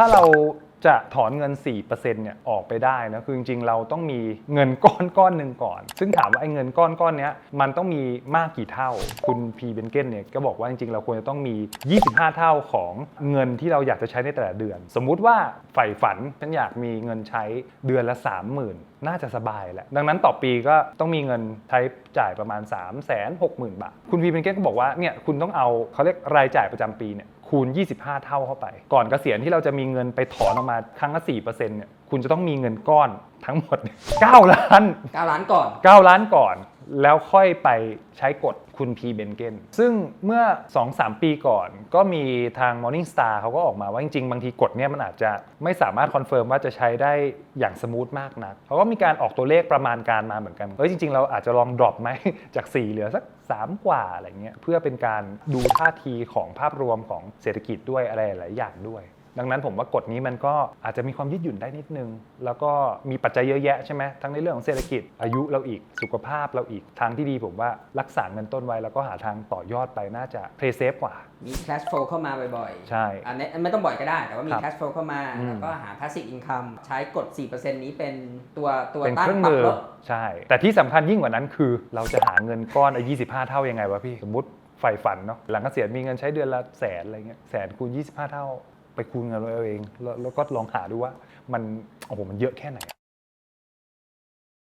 ถ้าเราจะถอนเงิน 4%เนี่ยออกไปได้นะคือจริงๆ เราต้องมีเงินก้อนก้อนหนึ่งก่อน ซึ่งถามว่าไอ้เงินก้อนก้อนเนี้ยมันต้องมีมากกี่เท่า คุณพีเบนเกนเนี่ยก็บอกว่าจริงๆ เราควรจะต้องมี 25 เท่าของเงินที่เราอยากจะใช้ในแต่ละเดือน สมมุติว่าใฝ่ฝันฉันอยากมีเงินใช้เดือนละ 30,000 น่าจะสบายแหละ ดังนั้นต่อปีก็ต้องมีเงินใช้จ่ายประมาณ 3 6 0 0 0 0 บาท คุณพีเบนเกนก็บอกว่าเนี่ยคุณต้องเอาเขาเรียกรายจ่ายประจำปีเนี่ย คูณ 25 เท่าเข้าไป ก่อนเกษียณที่เราจะมีเงินไปถอนออกมาครั้งละ4%เนี่ยคุณจะต้องมีเงินก้อนทั้งหมด 9 ล้าน 9 ล้านก่อน 9 ล้านก่อน แล้วค่อยไปใช้กฎคุณพีเบนเกนซึ่งเมื่อ 2-3 ปีก่อนก็มีทาง Morning Star เขาก็ออกมาว่าจริงๆ บางทีกฎเนี้ยมันอาจจะไม่สามารถคอนเฟิร์มว่าจะใช้ได้อย่างสมูทมากนักเขาก็มีการออกตัวเลขประมาณการมาเหมือนกันเอ้ยจริงๆ เราอาจจะลองดรอปไหมจาก 4 เหลือสัก 3 กว่าอะไรเงี้ยเพื่อเป็นการดูท่าทีของภาพรวมของเศรษฐกิจด้วยอะไรหลายอย่างด้วย ดังนั้นผมว่ากฎนี้มันก็อาจจะมีความยืดหยุ่นได้นิดนึง แล้วก็มีปัจจัยเยอะแยะใช่ไหมทั้งในเรื่องของเศรษฐกิจอายุเราอีกสุขภาพเราอีกทางที่ดีผมว่ารักษาเงินต้นไว้แล้วก็หาทางต่อยอดไปน่าจะเพย์เซฟกว่า มี cash flow เข้ามาบ่อยๆ ใช่อันนี้ไม่ต้องบ่อยก็ได้ แต่ว่ามี ครับ cash flow เข้ามาอืม แล้วก็หา passive income ใช้กด 4%นี้เป็นตัวตัวเป็นต้าเครื่องปรัมือลดใช่ แต่ที่สำคัญยิ่งกว่านั้นคือ เราจะหาเงินก้อนไอ้25เท่ายังไงวะพี่ สมมติใฝ่ฝันเนาะหลังเกษียณมีเงินใช้เดือนละแสนอะไรเงี้ยแสนคูณ 25 เท่า ไปคูณเงินเราเอง แล้วแล้วก็ลองหาดูว่ามันโอ้โหมันเยอะแค่ไหน